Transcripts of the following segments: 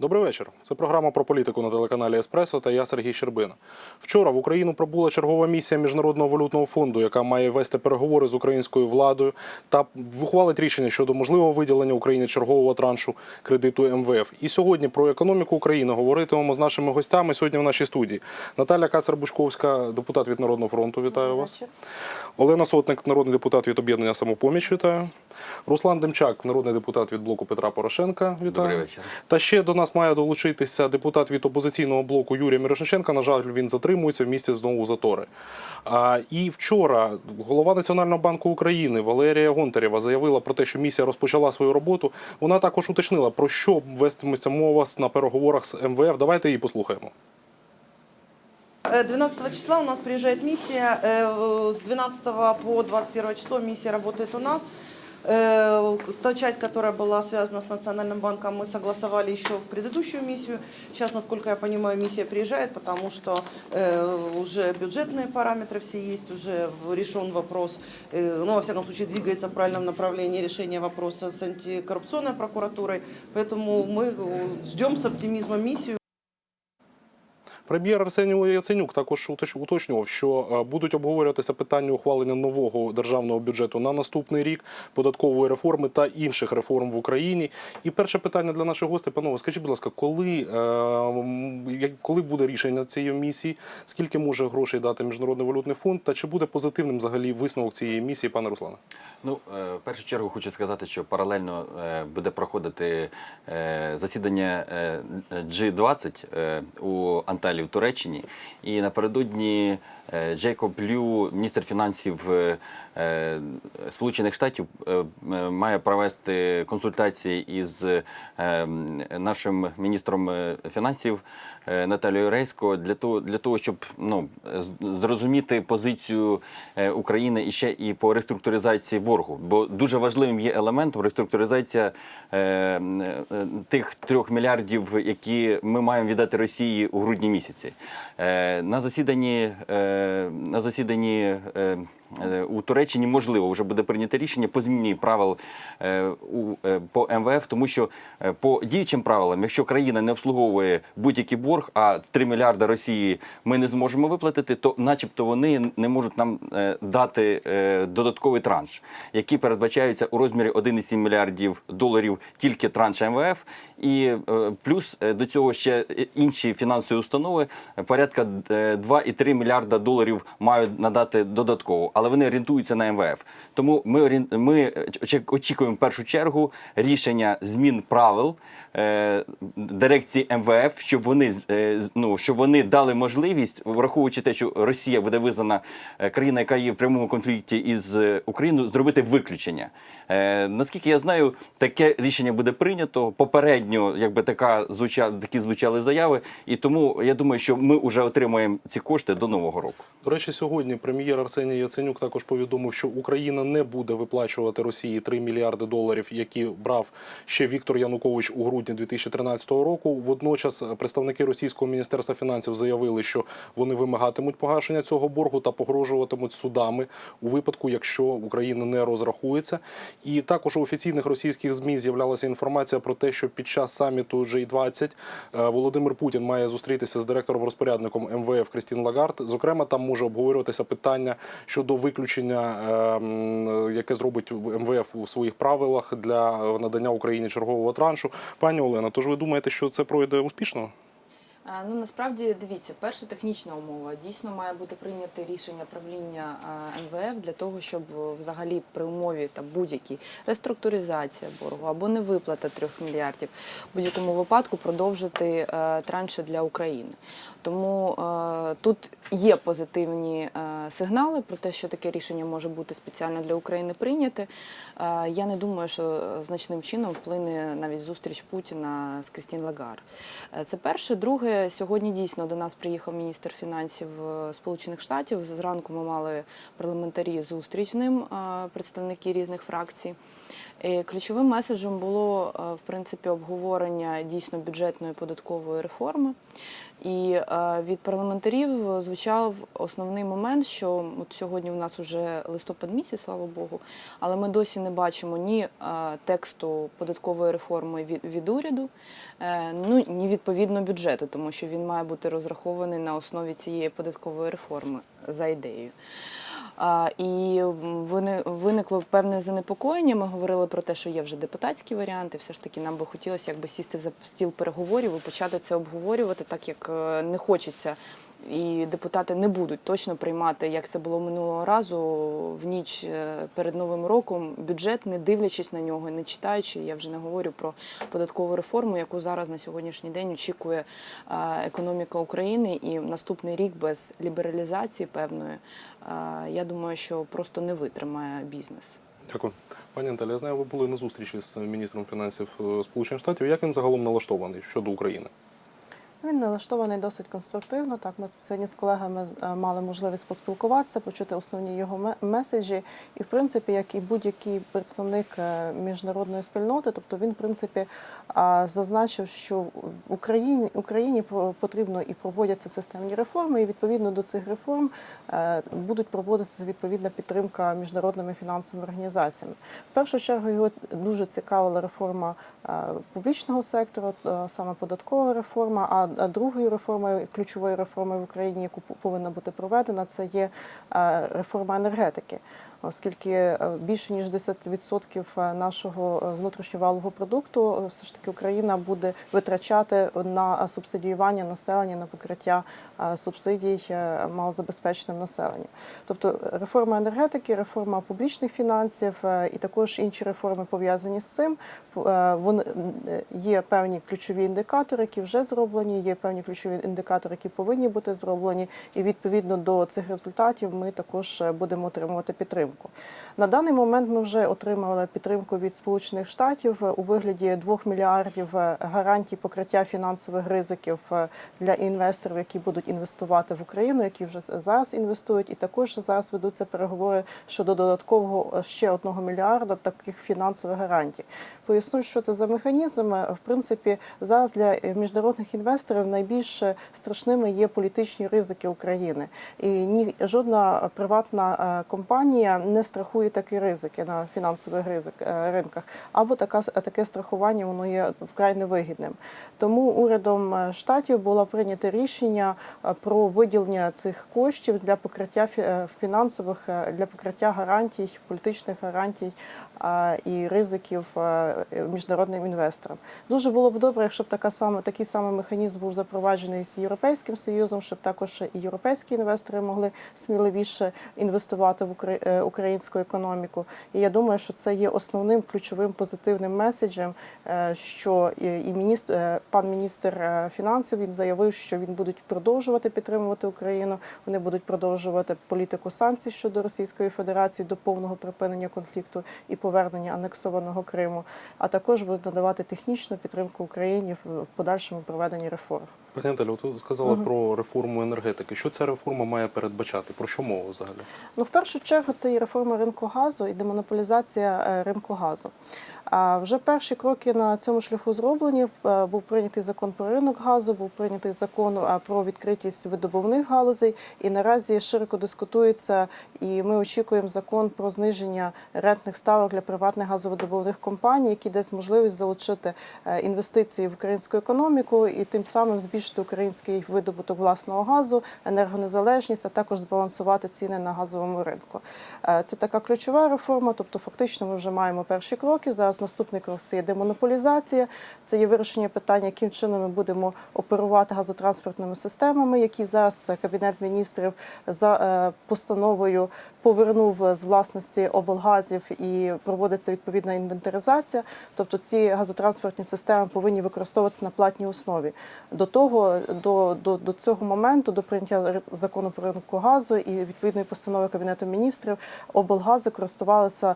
Добрий вечір. Це програма про політику на телеканалі Еспресо та я Сергій Щербина. Вчора в Україну прибула чергова місія Міжнародного валютного фонду, яка має вести переговори з українською владою та ухвалить рішення щодо можливого виділення Україні чергового траншу кредиту МВФ. І сьогодні про економіку України говоритимемо з нашими гостями сьогодні в нашій студії. Наталя Кацер-Бучковська, депутат від Народного фронту. Вітаю вас. Олена Сотник, народний депутат від об'єднання самопоміч. Вітаю. Руслан Демчак, народний депутат від блоку Петра Порошенка. Вітаю. Добрий вечір. Та ще до нас має долучитися депутат від опозиційного блоку Юрій Мірошниченка. На жаль, він затримується в місті знову затори. А, і вчора голова Національного банку України Валерія Гонтарєва заявила про те, що місія розпочала свою роботу. Вона також уточнила, про що вестиметься мова на переговорах з МВФ. Давайте її послухаємо. Э, 12 числа у нас приезжает миссия. э, С 12 по 21 число миссия работает у нас. Э, Та часть, которая была связана с Национальным банком, мы согласовали еще в предыдущую миссию. Сейчас, насколько я понимаю, миссия приезжает, потому что э, уже бюджетные параметры все есть, уже решен вопрос, э, ну, во всяком случае, двигается в правильном направлении решения вопроса с антикоррупционной прокуратурой. Поэтому мы э, ждем с оптимизмом миссию. Прем'єр Арсеній Яценюк також уточ- уточнював, що е, будуть обговорюватися питання ухвалення нового державного бюджету на наступний рік, податкової реформи та інших реформ в Україні. І перше питання для наших гостей, панове, скажіть, будь ласка, коли, е, коли буде рішення цієї місії, скільки може грошей дати Міжнародний валютний фонд, та чи буде позитивним взагалі висновок цієї місії, пане Руслане? Ну, е, в першу чергу хочу сказати, що паралельно буде проходити засідання е, G20 е, у Анталії в Туреччині. І напередодні е, Джейкоб Лю, міністр фінансів е, е, Сполучених Штатів, має провести консультації із нашим міністром фінансів. Е, Наталією Рейсько для того, для того, щоб ну зрозуміти позицію е, України і ще і по реструктуризації боргу. Бо дуже важливим є елементом реструктуризація е, е, тих трьох мільярдів, які ми маємо віддати Росії у грудні місяці. Е, на засіданні е, на засіданні. Е, У Туреччині можливо вже буде прийнято рішення по зміні правил е, е, по МВФ, тому що е, по діючим правилам, якщо країна не обслуговує будь-який борг, а 3 мільярди Росії ми не зможемо виплатити, то, начебто, вони не можуть нам е, дати е, додатковий транш, який передбачається у розмірі 1,7 мільярдів доларів тільки транш МВФ, і е, плюс е, до цього ще інші фінансові установи е, порядка е, 2,3 мільярда доларів мають надати додатково, але вони орієнтуються на МВФ. Тому ми ми очікуємо в першу чергу рішення змін правил. Е, Дирекції МВФ, щоб вони е, ну щоб вони дали можливість, враховуючи те, що Росія буде визнана е, країна, яка є в прямому конфлікті із Україною, зробити виключення. Наскільки я знаю, таке рішення буде прийнято. Попередньо, якби така звуча, такі звучали заяви, і тому я думаю, що ми вже отримаємо ці кошти до нового року. До речі, сьогодні прем'єр Арсеній Яценюк також повідомив, що Україна не буде виплачувати Росії 3 мільярди доларів, які брав ще Віктор Янукович у грудні 2013 року. Водночас представники російського міністерства фінансів заявили, що вони вимагатимуть погашення цього боргу та погрожуватимуть судами у випадку, якщо Україна не розрахується. І також у офіційних російських змі з'являлася інформація про те, що під час саміту G20 е, Володимир Путін має зустрітися з директором-розпорядником МВФ Крістін Лагард. Зокрема, там може обговорюватися питання щодо виключення, е, яке зробить МВФ у своїх правилах для надання Україні чергового траншу. Пані Олена, тож ви думаєте, що це пройде успішно? Ну насправді дивіться, перша технічна умова дійсно має бути прийняте рішення правління МВФ для того, щоб взагалі при умові та будь-якій реструктуризація боргу або невиплата трьох мільярдів в будь-якому випадку продовжити е, транші для України. Тому е, тут є позитивні е, сигнали про те, що таке рішення може бути спеціально для України прийняте. Е, я не думаю, що значним чином вплине навіть зустріч Путіна з Крістін Лагар. Е, Це перше. Друге, сьогодні дійсно до нас приїхав міністр фінансів е, Сполучених Штатів. Зранку ми мали парламентарі зустріч з ним, е, представники різних фракцій. Е, Ключовим меседжем було е, в принципі обговорення дійсно бюджетної податкової реформи. І е, від парламентарів звучав основний момент, що от сьогодні в нас вже листопад місяць, слава Богу, але ми досі не бачимо ні тексту податкової реформи від, уряду, ну ні відповідно бюджету, тому що він має бути розрахований на основі цієї податкової реформи за ідеєю. І виникло певне занепокоєння. Ми говорили про те, що є вже депутатські варіанти. Все ж таки, нам би хотілося якби сісти за стіл переговорів і почати це обговорювати, так як е, не хочеться. І депутати не будуть точно приймати, як це було минулого разу, в ніч е, перед новим роком бюджет, не дивлячись на нього, не читаючи. Я вже не говорю про податкову реформу, яку зараз на сьогоднішній день очікує економіка України, і наступний рік без лібералізації певної. Я думаю, що просто не витримає бізнес. Дякую. Пані Наталі, я знаю, ви були на зустрічі з міністром фінансів е, Сполучених Штатів. Як він загалом налаштований щодо України? Він налаштований досить конструктивно. Так, ми сьогодні з колегами е, мали можливість поспілкуватися, почути основні його меседжі. І, в принципі, як і будь-який представник е, міжнародної спільноти, тобто він, в принципі, зазначив, що в Україні Україні по- потрібно і проводяться системні реформи, і відповідно до цих реформ е, будуть проводитися відповідна підтримка міжнародними фінансовими організаціями. В першу чергу його дуже цікавила реформа публічного сектору, саме податкова реформа. А а другою реформою, ключовою реформою в Україні, яку повинна бути проведена, це є реформа енергетики. Оскільки е, більше ніж 10% нашого е, внутрішньовалового продукту е, все ж таки Україна буде витрачати на субсидіювання населення на покриття е, субсидій е, малозабезпеченим населенням. Тобто реформа енергетики, реформа публічних фінансів е, і також інші реформи пов'язані з цим. Е, Вони е, є певні ключові індикатори, які вже зроблені, є певні ключові індикатори, які повинні бути зроблені. І відповідно до цих результатів ми також е, будемо отримувати підтримку. На даний момент ми вже отримали підтримку від Сполучених Штатів е, у вигляді 2 мільярдів е, гарантій покриття фінансових ризиків е, для інвесторів, які будуть інвестувати в Україну, які вже зараз інвестують, і також зараз ведуться переговори щодо додаткового ще одного мільярда таких фінансових гарантій. Поясню, що це за механізм. В принципі, зараз для міжнародних інвесторів найбільш страшними є політичні ризики України, і ні жодна приватна компанія не страхує такі ризики на фінансових ризик е, ринках. Або така таке страхування воно є вкрай невигідним. Тому урядом е, штатів було прийнято рішення е, про виділення цих коштів для покриття фінансових для покриття гарантій, політичних гарантій і ризиків міжнародним інвесторам. Дуже було б добре, якщо б така саме такий самий механізм був запроваджений з європейським союзом, щоб також і європейські інвестори могли сміливіше інвестувати в Укра- е, українську економіку. І я думаю, що це є основним ключовим позитивним меседжем, е, що і міністр е, пан міністр е, фінансів він заявив, що він будуть продовжувати підтримувати Україну. Вони будуть продовжувати політику санкцій щодо Російської Федерації до повного припинення конфлікту і повернення анексованого Криму, а також будуть надавати технічну підтримку Україні в подальшому проведенні реформ. Пані Наталі, ви сказали про реформу енергетики. Що ця реформа має передбачати? Про що мова взагалі? Ну, в першу чергу, це і реформа ринку газу, і демонополізація е, ринку газу. А вже перші кроки на цьому шляху зроблені. Е, Був прийнятий закон про ринок газу, був прийнятий закон про відкритість видобувних галузей. І наразі широко дискутується. І ми очікуємо закон про зниження рентних ставок для приватних газовидобувних компаній, які дасть можливість залучити е, інвестиції в українську економіку і тим самим збільшити український видобуток власного газу, енергонезалежність, а також збалансувати ціни на газовому ринку. Е, Це така ключова реформа. Тобто, фактично, ми вже маємо перші кроки. Зараз наступний крок це є демонополізація, це є вирішення питання, яким чином ми будемо оперувати газотранспортними системами, які зараз кабінет міністрів за е, постановою повернув з власності облгазів і проводиться відповідна інвентаризація. Тобто ці газотранспортні системи повинні використовуватися на платній основі. До того до, до, до цього моменту, до прийняття закону про ринку газу і відповідної постанови кабінету міністрів, облгази користувалися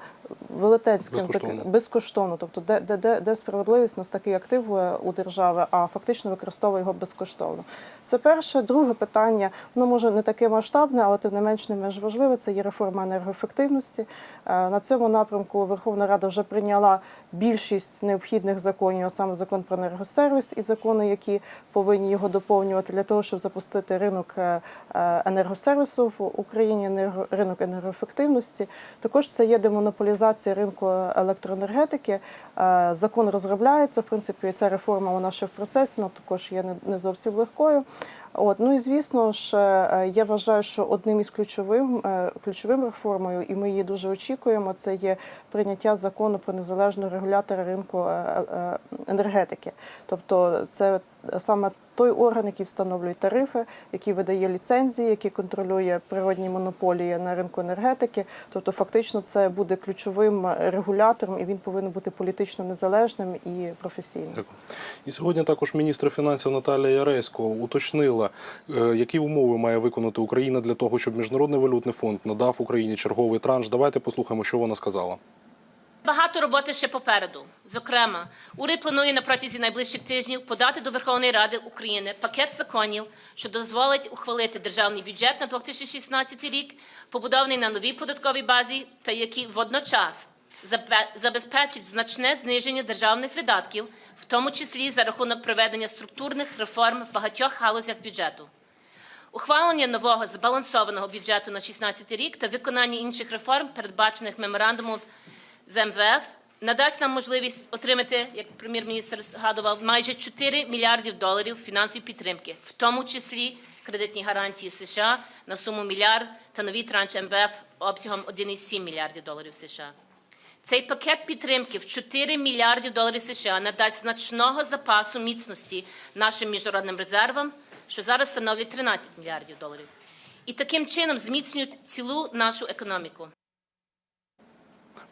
велетенським Безкоштовно. так- безкоштовно безкоштовно. Тобто, де, де, де, де справедливість у нас такий актив у держави, а фактично використовує його безкоштовно. Це перше. Друге питання, воно може не таке масштабне, але тим не менш не менш важливе. Це є реформа енергоефективності. Е, На цьому напрямку Верховна Рада вже прийняла більшість необхідних законів, а саме закон про енергосервіс і закони, які повинні його доповнювати для того, щоб запустити ринок е, е, енергосервісу в Україні, ринок енергоефективності. Також це є демонополізація ринку електроенергетики. Е, Закон розробляється. В принципі, ця реформа вона ще в процесі, вона також є не- зовсім легкою. От ну і звісно ж, е, я вважаю, що одним із ключовим е, ключовим реформою, і ми її дуже очікуємо. Це є прийняття закону про незалежного регулятора ринку енергетики. Тобто, це саме той орган, який встановлює тарифи, який видає ліцензії, який контролює природні монополії на ринку енергетики. Тобто, фактично, це буде ключовим регулятором, і він повинен бути політично незалежним і професійним. І сьогодні також міністр фінансів Наталія Яресько уточнила, е, які умови має виконати Україна для того, щоб Міжнародний валютний фонд надав Україні черговий транш. Давайте послухаємо, що вона сказала. Багато роботи ще попереду. Зокрема, уряд планує на протязі найближчих тижнів подати до Верховної Ради України пакет законів, що дозволить ухвалити державний бюджет на 2016 рік, побудований на новій податковій базі, та який водночас забезпечить значне зниження державних видатків, в тому числі за рахунок проведення структурних реформ в багатьох галузях бюджету. Ухвалення нового збалансованого бюджету на 16 рік та виконання інших реформ, передбачених меморандумом з МВФ, надасть нам можливість отримати, як прем'єр-міністр згадував, майже 4 мільярдів доларів фінансової підтримки, в тому числі кредитні гарантії США на суму мільярд та нові транші МВФ обсягом 1,7 мільярдів доларів США. Цей пакет підтримки в 4 мільярдів доларів США надасть значного запасу міцності нашим міжнародним резервам, що зараз становить 13 мільярдів доларів. І таким чином зміцнюють цілу нашу економіку.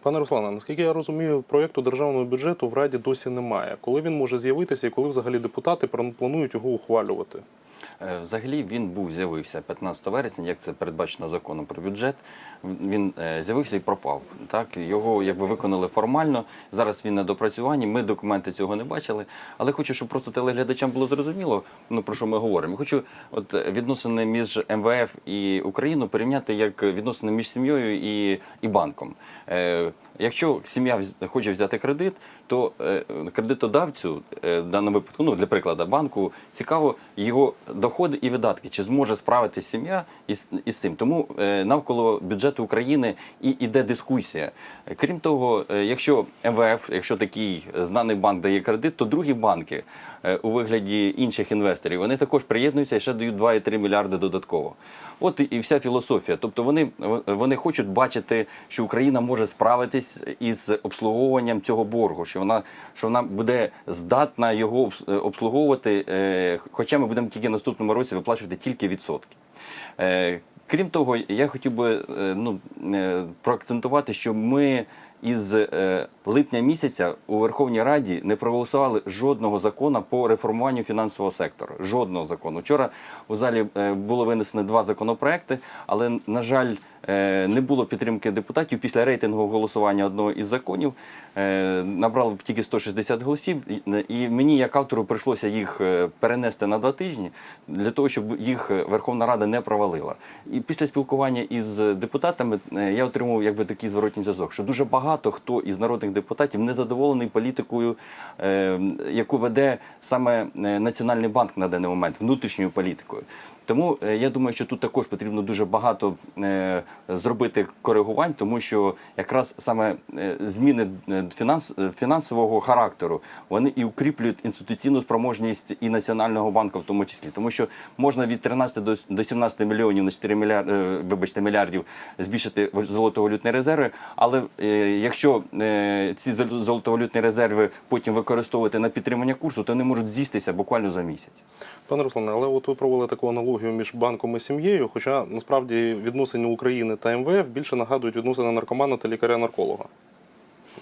Пане Руслане, наскільки я розумію, проєкту державного бюджету в Раді досі немає. Коли він може з'явитися і коли взагалі депутати планують його ухвалювати? Е, Взагалі він був з'явився 15 вересня, як це передбачено законом про бюджет. Він е, з'явився і пропав. Так його якби виконали формально. Зараз він на допрацюванні. Ми документи цього не бачили. Але хочу, щоб просто телеглядачам було зрозуміло, ну про що ми говоримо. Хочу, от відносини між МВФ і Україною порівняти як відносини між сім'єю і, і банком. Е, Якщо сім'я хоче взяти кредит, то е, кредитодавцю в даному випадку, ну для прикладу, банку цікаво його доходи і видатки, чи зможе справитися сім'я із, із цим. Тому е, навколо бюджету України і іде дискусія. Е, Крім того, е, якщо МВФ, якщо такий знаний банк дає кредит, то другі банки е, у вигляді інших інвесторів вони також приєднуються і ще дають 2,3 мільярди додатково. От і- вся філософія. Тобто вони, вони хочуть бачити, що Україна може справитись із обслуговуванням цього боргу, що вона, що вона буде здатна його е, обслуговувати, е, хоча ми будемо тільки в наступному році виплачувати тільки відсотки. Е, Крім того, я хотів би е, ну, е, проакцентувати, що ми із е, липня місяця у Верховній Раді не проголосували жодного закону по реформуванню фінансового сектору. Жодного закону. Вчора у залі е, було винесено два законопроекти, але, на жаль, е, не було підтримки депутатів після рейтингового голосування одного із законів. е, Набрав тільки 160 голосів, і- мені, як автору, прийшлося їх перенести на два тижні для того, щоб їх Верховна Рада не провалила. І після спілкування із депутатами я отримав якби такий зворотній зв'язок, що дуже багато хто із народних депутатів не задоволений політикою, е, яку веде саме е, Національний банк на даний момент, внутрішньою політикою. Тому е, я думаю, що тут також потрібно дуже багато е, зробити коригувань, тому що якраз саме е, зміни фінанс, фінансового характеру вони і укріплюють інституційну спроможність і Національного банку в тому числі. Тому що можна від 13 до, до 17 мільйонів на 4 мільярди, вибачте, мільярдів збільшити золотовалютні резерви. Але якщо ці золотовалютні резерви потім використовувати на підтримання курсу, то вони можуть з'їстися буквально за місяць. Пане Руслане, але от ви провели таку аналогію між банком і сім'єю, хоча насправді відносини України та МВФ більше нагадують відносини наркомана та лікаря-нарколога.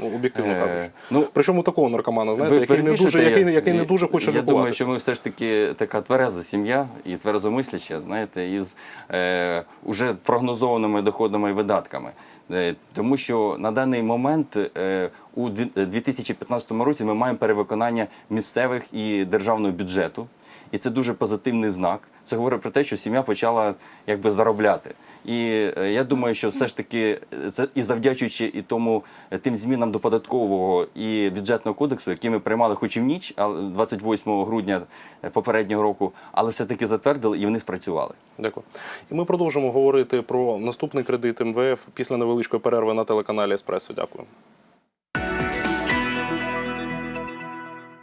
Ну, об'єктивно Е, кажучи. ну, Причому такого наркомана, знаєте, який не дуже, який, я- який не дуже хоче Я думаю, що ми все ж таки така твереза сім'я і тверезомисляча, знаєте, із е, уже прогнозованими доходами і видатками. Е, Тому що на даний момент е, у дві- е, 2015 році ми маємо перевиконання місцевих і державного бюджету. І це дуже позитивний знак. Це говорить про те, що сім'я почала якби заробляти. І е, я думаю, що все ж таки це і завдячуючи і тому е, тим змінам до податкового і бюджетного кодексу, які ми приймали хоч і в ніч, але 28 грудня е, попереднього року, але все таки затвердили і вони спрацювали. Дякую. І ми продовжимо говорити про наступний кредит МВФ після невеличкої перерви на телеканалі Еспресо. Дякую.